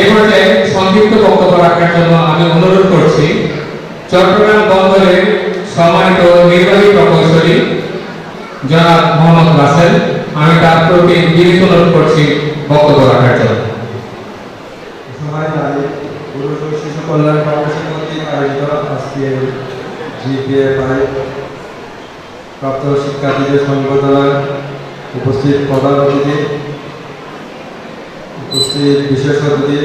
এ পর্যায়ে সংক্ষিপ্ত বক্তব্য রাখার জন্য আমি অনুরোধ করছি, চট্টগ্রাম বন্দরের সম্মানিত নির্বাহী প্রকৌশলী জনাব মোহাম্মদ রাসেল, আমি তার প্রতি বিনীত অনুরোধ করছি বক্তব্য রাখার জন্য। শিশু কল্যাণ ফাউন্ডেশন কর্তৃক আয়োজিত আজকে জিপিএ ফাইভ প্রাপ্ত শিক্ষার্থীদের সংবর্ধনায় উপস্থিত প্রধান অতিথি উপস্থিত বিশেষ অতিথি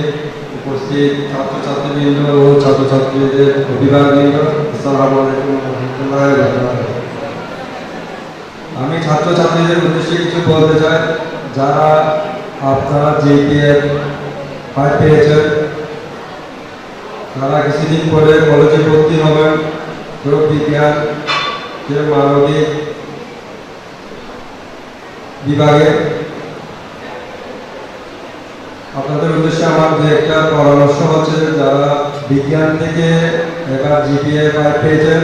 উপস্থিত ছাত্রছাত্রীবৃন্দ ও ছাত্রছাত্রীদের অভিভাবকবৃন্দ, আসসালামু আলাইকুম রহমতুল্লাহ আমি ছাত্রছাত্রীদের উদ্দেশ্যে কিছু বলতে চাই। যারা আপনারা জিপিএ ফাইভ পেয়েছেন, তারা কিছুদিন পরে কলেজে ভর্তি হবেন। কেউ বিজ্ঞান কেউ মানবিক বিভাগে আপনাদের উদ্দেশ্যে আমার যে একটা পরামর্শ হচ্ছে যারা বিজ্ঞান থেকে এবার জিপিএ ফাইভ পেয়েছেন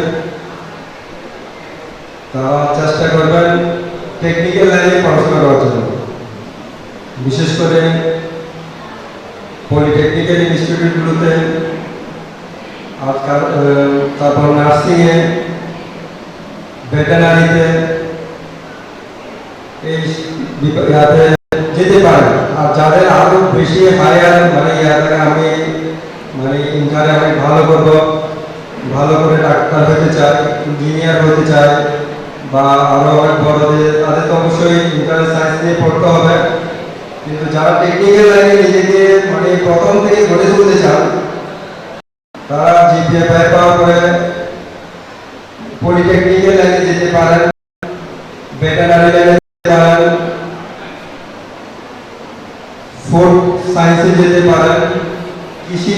তারা চেষ্টা করবেন টেকনিক্যাল লাইনে পড়াশোনা করার জন্য। বিশেষ করে পলিটেকনিক্যাল ইনস্টিটিউটগুলোতে আহ, তারপর নার্সিংয়ে ভেটেনারিতে এই যেতে পারে। আর যাদের আরও বেশি হায়ার মানে ইয়াতে আমি মানে ইন্টারে আমি ভালো করব, ভালো করে ডাক্তার হতে চাই ইঞ্জিনিয়ার হতে চাই, বা আরও অনেক বড়দের তাদের তো অবশ্যই ইন্টার সায়েন্স নিয়ে পড়তে হবে। কিন্তু যারা টেকনিক্যাল লাইনে নিজেকে মানে প্রথম থেকে গড়ে তুলতে চান, তারা জিপিএ পাওয়ার পরে পলিটেকনিক্যাল লাইনে যেতে পারেন ভেটেনারি লাইনে যেতে পারেন ফুড সায়েন্সে যেতে পারেন কৃষি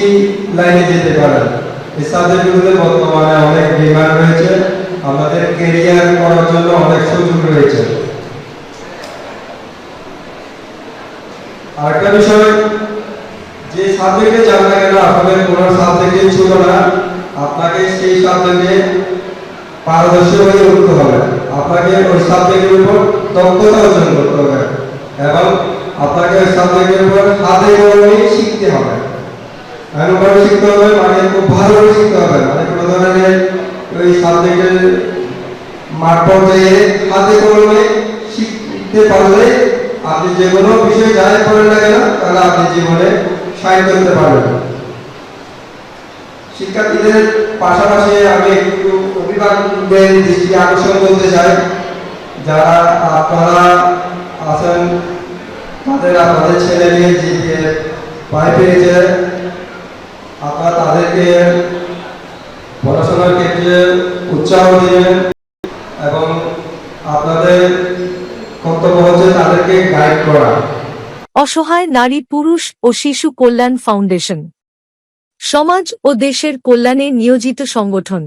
লাইনে যেতে পারেন এই সাবজেক্টগুলোতে বর্তমানে অনেক ডিমান্ড রয়েছে। আমাদের কেরিয়ার করার জন্য অনেক সুযোগ রয়েছে। আরেকটা বিষয়, যে সাবজেক্টে যান না আপনাদের কোন সাবজেক্টে ছিল না, আপনাকে সেই সাবজেক্টে পারদর্শী হয়ে উঠতে হবে। আপনাকে ওই সাবজেক্টের উপর দক্ষতা অর্জন করতে হবে। এবং আপনাকে সাবজেক্টের উপর হাতে কলমে শিখতে হবে। এমনভাবে শিখতে হবে মানে খুব ভালোভাবে শিখতে হবে। মানে কোনো ধরনের ওই সাবজেক্টের মাঠ পর্যায়ে হাতে কলমে শিখতে পারলে আপনি যে কোনো বিষয় যাই করেন না কেন, তাহলে আপনি জীবনে সাইন করতে পারবেন। শিক্ষার্থীদের পাশাপাশি আমি একটু অভিভাবকদের দৃষ্টি আকর্ষণ করতে চাই। যারা আপনারা আছেন তাদের আপনাদের ছেলে মেয়ে জিপিএ পাই পেয়েছে আপনারা তাদেরকে পড়াশোনার ক্ষেত্রে উৎসাহ দিবেন এবং আপনাদের কর্তব্য হচ্ছে তাদেরকে গাইড করা। অসহায় নারী, পুরুষ ও শিশু কল্যাণ ফাউন্ডেশন। সমাজ ও দেশের কল্যাণে নিয়োজিত সংগঠন।